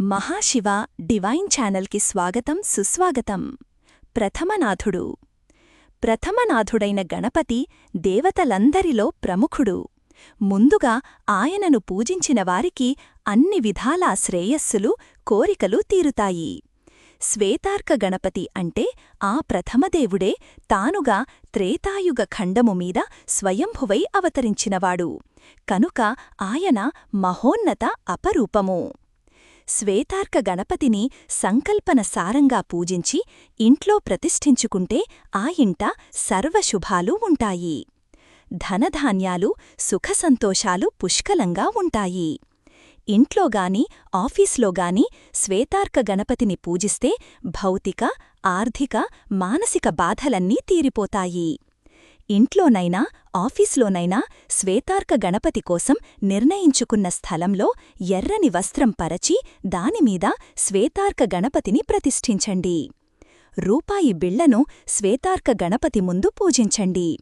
Mahashiva divine ఛానల్కి స్వాగతం సుస్వాగతం. ప్రథమనాథుడు. ప్రథమనాథుడైన గణపతి దేవతలందరిలో ప్రముఖుడు. ముందుగా ఆయనను పూజించిన వారికి అన్ని విధాలా శ్రేయస్సులు కోరికలు తీరుతాయి. శ్వేతార్క గణపతి అంటే ఆ ప్రథమదేవుడే తానుగా త్రేతాయుగ ఖండము మీద స్వయంభువై అవతరించినవాడు. కనుక ఆయన మహోన్నత అపరూపము. శ్వేతార్క గణపతిని సంకల్పన సారంగా పూజించి ఇంట్లో ప్రతిష్ఠించుకుంటే ఆ ఇంట సర్వశుభాలు ఉంటాయి. ధనధాన్యాలు సుఖసంతోషాలు పుష్కలంగా ఉంటాయి. ఇంట్లోగాని ఆఫీస్లోగాని శ్వేతార్క గణపతిని పూజిస్తే భౌతిక ఆర్థిక మానసిక బాధలన్నీ తీరిపోతాయి. ఇంట్లోనైనా ఆఫీస్లోనైనా శ్వేతార్క గణపతి కోసం నిర్ణయించుకున్న స్థలంలో ఎర్రని వస్త్రం పరచి దానిమీద శ్వేతార్క గణపతిని ప్రతిష్ఠించండి. రూపాయి బిళ్ళను శ్వేతార్క గణపతి ముందు పూజించండి.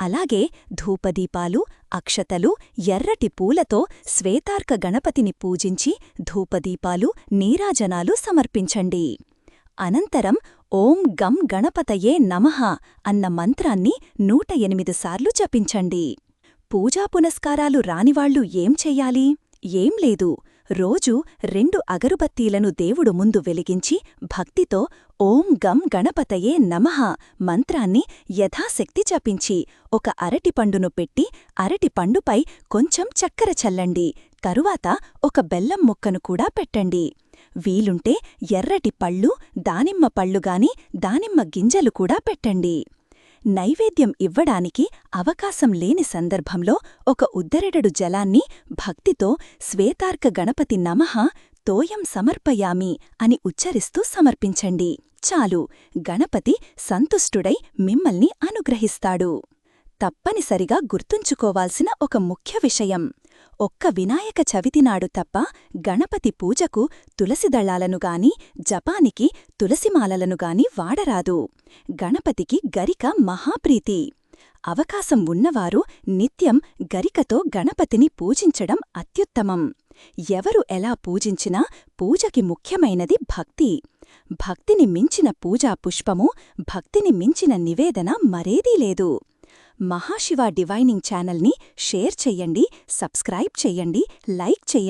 అలాగే ధూపదీపాలు అక్షతలు ఎర్రటి పూలతో శ్వేతార్క గణపతిని పూజించి ధూపదీపాలు నీరాజనాలు సమర్పించండి. అనంతరం ఓం గం గణపతయే నమః అన్న మంత్రాన్ని నూట ఎనిమిది సార్లు జపించండి. పూజా పునస్కారాలు రానివాళ్ళు ఏం చెయ్యాలి ఏం లేదు. రోజు రెండు అగరుబత్తీలను దేవుడు ముందు వెలిగించి భక్తితో ఓం గం గణపతయే నమః మంత్రాన్ని యథాశక్తి జపించి ఒక అరటిపండును పెట్టి అరటిపండుపై కొంచెం చక్కెర చల్లండి. తరువాత ఒక బెల్లం ముక్కను కూడా పెట్టండి. వీలుంటే ఎర్రటి పళ్ళు దానిమ్మ పళ్ళుగాని దానిమ్మ గింజలు కూడా పెట్టండి. నైవేద్యం ఇవ్వడానికి అవకాశం లేని సందర్భంలో ఒక ఉద్దరెడడు జలాన్ని భక్తితో శ్వేతార్క గణపతి నమః తోయం సమర్పయామి అని ఉచ్చరిస్తూ సమర్పించండి. చాలు గణపతి సంతుష్టుడై మిమ్మల్ని అనుగ్రహిస్తాడు. తప్పనిసరిగా గుర్తుంచుకోవాల్సిన ఒక ముఖ్య విషయం. ఒక్క వినాయక చవితినాడు తప్ప గణపతి పూజకు తులసిదళాలనుగాని జపానికి తులసిమాలలనుగాని వాడరాదు. గణపతికి గరిక మహాప్రీతి. అవకాశం ఉన్నవారు నిత్యం గరికతో గణపతిని పూజించడం అత్యుత్తమం. ఎవరు ఎలా పూజించినా పూజకి ముఖ్యమైనది భక్తి. భక్తిని మించిన పూజా పుష్పము భక్తిని మించిన నివేదన మరేదీ లేదు. మహాశివ డివైనింగ్ ఛానల్ని షేర్ చెయ్యండి సబ్స్క్రైబ్ చెయ్యండి లైక్ చెయ్యండి